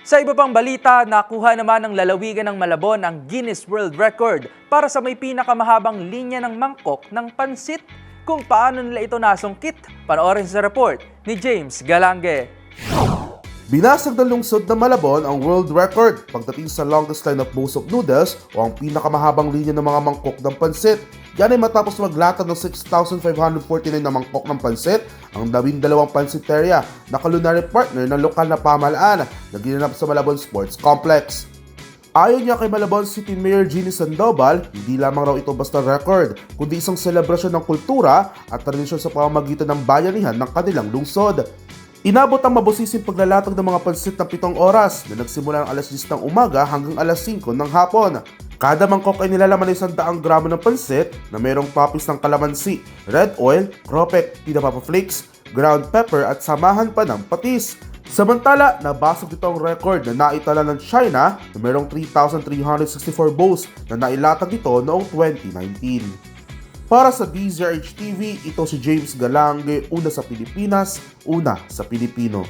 Sa iba pang balita, nakuha naman ng lalawigan ng Malabon ang Guinness World Record para sa may pinakamahabang linya ng mangkok ng pansit. Kung paano nila ito nasungkit, panoorin sa report ni James Galange. Binasag ng lungsod ng Malabon ang world record pagdating sa longest line of busok noodles o ang pinakamahabang linya ng mga mangkok ng pansit. Yan ay matapos maglatag ng 6,549 na mangkok ng pansit ang labing dalawang pansiteria na culinary partner ng lokal na pamahalaan na ginanap sa Malabon Sports Complex. Ayon niya kay Malabon City Mayor Ginny Sandoval, hindi lamang raw ito basta record, kundi isang selebrasyon ng kultura at tradisyon sa pamamagitan ng bayanihan ng kanilang lungsod. Inabot ang mabusising paglalatag ng mga pansit ng pitong oras na nagsimula ng alas 10 ng umaga hanggang alas 5 ng hapon. Kada mangkok ay nilalaman ng isang daang gramo ng pansit na mayroong toppings ng kalamansi, red oil, cropek, tinapapa flakes, ground pepper at samahan pa ng patis. Samantala, nabasag ito ang record na naitala ng China na mayroong 3,364 bowls na nailatag ito noong 2019. Para sa DZRH TV, ito si James Galange, una sa Pilipinas, una sa Pilipino.